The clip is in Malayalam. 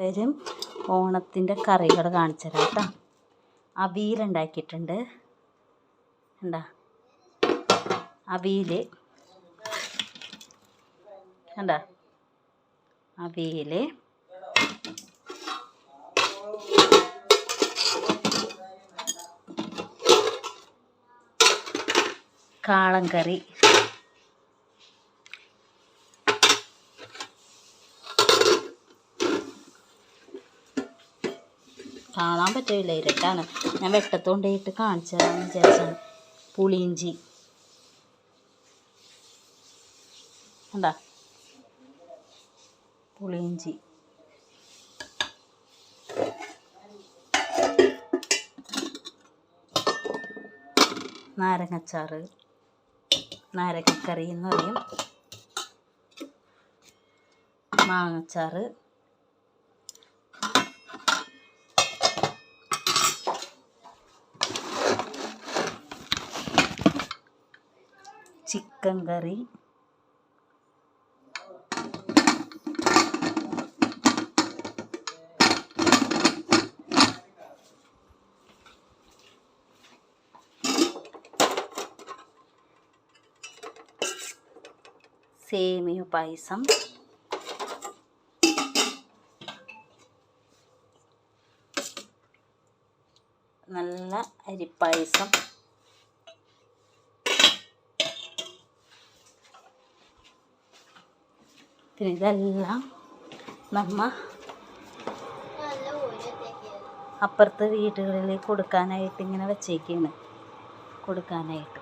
വരും ഓണത്തിന്റെ കറികൾ കാണിച്ചു തരാം കേട്ടോ അവിയലുണ്ടാക്കിയിട്ടുണ്ട് എന്താ അവിയൽ എന്താ അവിയൽ കാളൻ കറി. കാണാൻ പറ്റില്ല ഇരട്ടാണ്. ഞാൻ വെട്ടത്തോണ്ടായിട്ട് കാണിച്ചു തരാമെന്ന് വിചാരിച്ചാണ്. പുളിയിഞ്ചി. എന്താ പുളിയിഞ്ചി. നാരങ്ങച്ചാറ്. നാരങ്ങക്കറി എന്ന് പറയും. മാങ്ങച്ചാറ്. Chicken curry. സേമിയ പായസം. നല്ല അരിപ്പായസം പിന്നെ ഇതെല്ലാം നമ്മ അപ്പുറത്തെ വീടുകളിൽ കൊടുക്കാനായിട്ട് ഇങ്ങനെ വെച്ചേക്കാണ്. കൊടുക്കാനായിട്ട്.